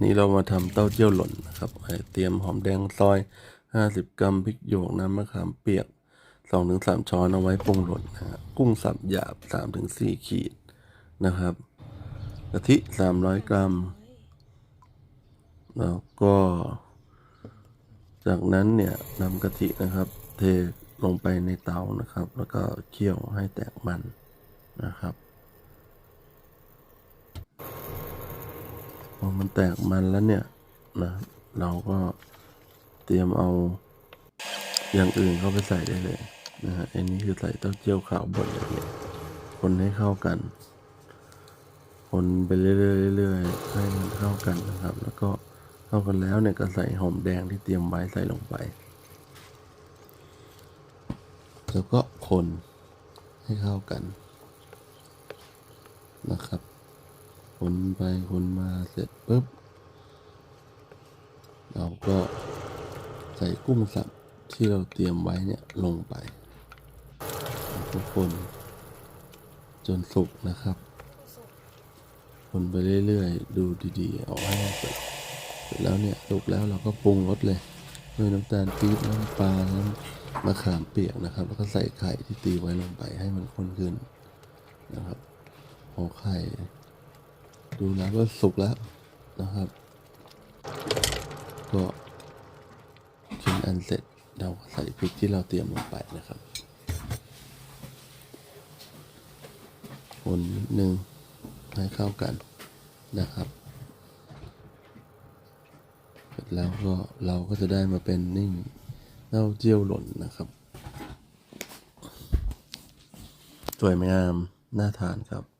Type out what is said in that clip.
นี่เรามาทำเต้าเจี้ยวหล่นนะครับ เตรียมหอมแดงซอย 50 กรัมพริกหยวกน้ำมะขามเปียก 2-3 ช้อนเอาไว้ปรุงหล่นนะฮะกุ้งสับหยาบ 3-4 ขีดนะครับกะทิ 300 กรัม แล้วก็ จากนั้นเนี่ยนำกะทินะครับ เทลงไปในเตานะครับ แล้วก็เคี่ยวให้แตกมันนะครับ อมันแตกมันแล้วเนี่ยนะ เราก็เตรียมเอาอย่างอื่นเข้าไปใส่ได้เลยนะฮะอันนี้คือใส่เต้าเจี้ยวขาวบดละเอียคนให้เข้ากัน คนไปเรื่อยๆเรื่อยๆให้มันเข้ากันนะครับ แล้วก็เข้ากันแล้วเนี่ยก็ใส่หอมแดงที่เตรียมไว้ใส่ลงไป แล้วก็คนให้เข้ากันนะครับ คนไปคนมาเสร็จปุ๊บ เราก็ใส่กุ้งสับที่เราเตรียมไว้เนี่ยลงไป ทุกคน จนสุกนะครับ คนไปเรื่อยๆ ดูดีๆ เอาให้สุกเสร็จแล้วเนี่ยสุกแล้วเราก็ปรุงรสเลยด้วยน้ำตาลปี๊บน้ำปลาน้ำมะขามเปียกนะครับ แล้วก็ใส่ไข่ที่ตีไว้ลงไปให้มันข้นขึ้นนะครับพอไข่ ดูแล้วว่าสุกแล้วนะครับ ก็กินอันเสร็จเราใส่พริกที่เราเตรียมลงไปนะครับ คนนิดนึงให้เข้ากันนะครับ เสร็จแล้วก็เราก็จะได้มาเป็นนิ่งเต้าเจียวหล่นนะครับ สวยงามน่าทานครับ